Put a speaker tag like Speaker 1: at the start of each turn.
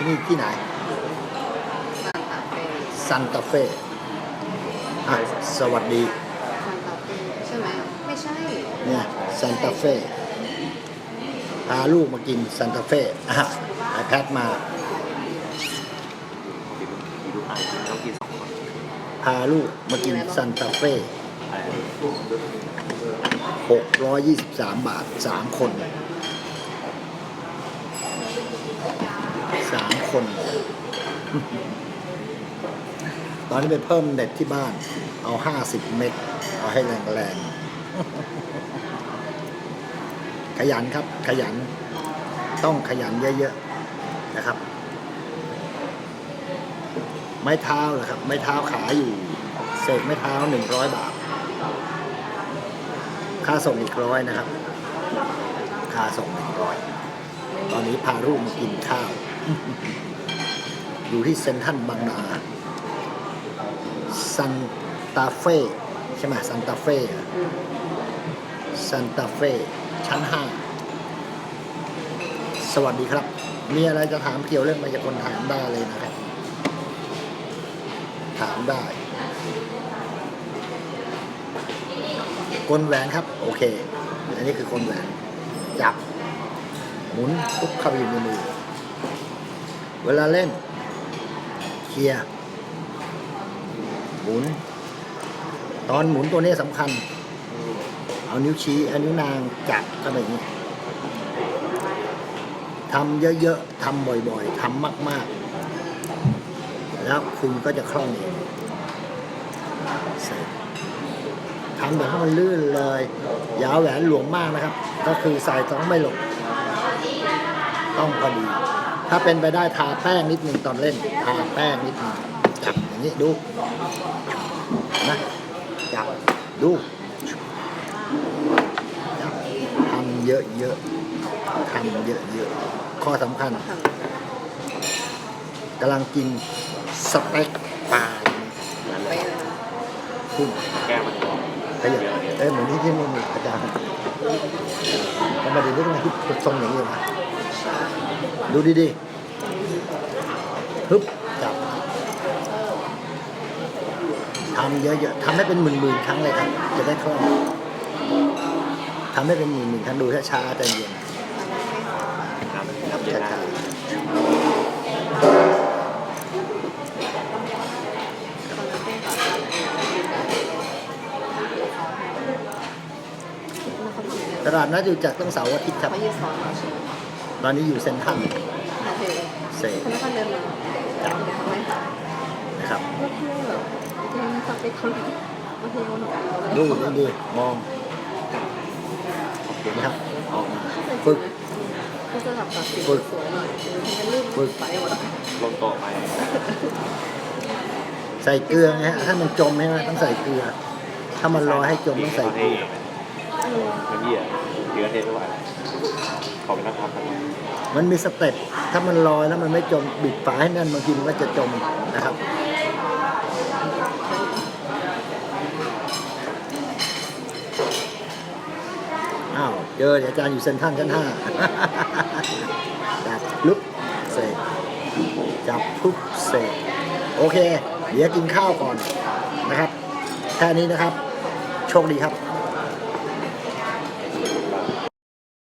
Speaker 1: ที่นี่ที่ไหน
Speaker 2: ซานตาเฟ่
Speaker 1: ซันตาเฟ่อะสวัสดี
Speaker 2: ซานตาเฟ่ใช่ไหมไม่ใช่
Speaker 1: เนี่ยซันตาเฟ่พาลูกมากินซันตาเฟ่อะไอแพดมา
Speaker 3: มีลูกค้าต้องกินสองคน
Speaker 1: พาลูกมากินซันตาเฟ่
Speaker 3: อะไร
Speaker 1: หกร้อยยี่สิบสามบาทสามคนสาม คน ตอนนี้ไปเพิ่มเน็ตที่บ้าน เอาห้าสิบเมกเอาให้แรงๆขยันครับ ขยัน ต้องขยันเยอะๆนะครับ ไม้เท้าเหรอครับ ไม้เท้าขายอยู่ เศษไม้เท้าหนึ่งร้อยบาท ค่าส่งอีกร้อยนะครับ ค่าส่งหนึ่งร้อย ตอนนี้พาลูกมากินข้าว อยู่ที่เซนทรันบางนาซันตาเฟ่ใช่ไหมซันตาเฟ่ซันตาเฟ่ชั้นห้าสวัสดีครับ มีอะไรจะถามเกี่ยวเรื่องมายากลถามได้เลยนะครับ ถามได้กลแหวนครับ โอเค อันนี้คือกลแหวน จับ หมุนปุ๊บเข้าไปอยู่ในมือ เวลาเล่น เคลียร์หมุน ตอนหมุนตัวนี้สำคัญ เอานิ้วชี้เอานิ้วนางจับเข้าไปอย่างนี้ทำเยอะๆทำบ่อยๆทำมากๆ แล้วคุณก็จะคล่องเองทำแบบให้มันลื่นเลยอยาวแหวนหลวมมากนะครับ ก็คือใส่ต้องไม่หลบต้องพอดี ถ้าเป็นไปได้ทาแป้งนิดนึงตอนเล่นทาแป้งนิดนึงจับอย่างนี้ดูนะจับดูจับทำเยอะๆทำเยอะๆข้อสำคัญ
Speaker 2: ท
Speaker 1: กำลังกินสเต็กปลา
Speaker 3: นั่นำเล
Speaker 2: ไป
Speaker 3: ย
Speaker 2: เลย
Speaker 1: ขึ้น
Speaker 3: แก้มันก่อน
Speaker 1: ขยับเอ้ยเหมือนที่ที่นี่มีอาจารย์ทำไมเดี๋ยวนี้ต้องคิดทรงอย่างนี้วะ ดูดีๆฮึบจับทำเยอะๆทำให้เป็นหมื่นๆครั้งเลยครับ จะได้คล่องทำให้เป็นหมื่นๆครั้งดูช้าๆใจเย็น
Speaker 3: น้ำน้ำเย็น
Speaker 1: ช้า
Speaker 3: นะ
Speaker 1: ๆตลาดนัดอยู่จากตั้งเสาร์อาทิตย์ครับ
Speaker 2: เขายืนสอนเราใช่ไหม
Speaker 1: ตอนนี้อยู่เซ็นทรัล
Speaker 2: โอเค
Speaker 1: เซ
Speaker 2: พนักงานเดินมาจับเดี๋ยวเขาไม่ถาม
Speaker 1: นะครับ
Speaker 2: ว่าที่แบบยังจับไปทำมาเที่ยวหนู
Speaker 1: ดูดีๆมองนะครับออกมาฝึก
Speaker 2: ก็จะแบบตัดสิน
Speaker 1: ฝึก
Speaker 2: สวยหน่อยมันจะลื่น
Speaker 1: ฝึก
Speaker 2: ไปหมดอะ
Speaker 3: ลงโต๊ะไป
Speaker 1: ใส่เกลือไงฮะถ้ามันจมใช่ไหมต้องใส่เกลือ ถ้ามันลอยให้จมต้องใส่เกลือ
Speaker 3: มันเหี้ย เกลือเทไม่ไหวขอเป็นนักทำกัน
Speaker 1: มันมีสเต็ปถ้ามันลอยแล้วมันไม่จมบิดฝาให้แน่นบางทีมันก็จะจมนะครับ อ้าวเจออาจารย์อยู่เซ็นทรัลชั้นห้า จับลุกเสกจับปุ๊บเสกโอเค เดี๋ยวกินข้าวก่อนนะครับ แค่นี้นะครับ โชคดีครับ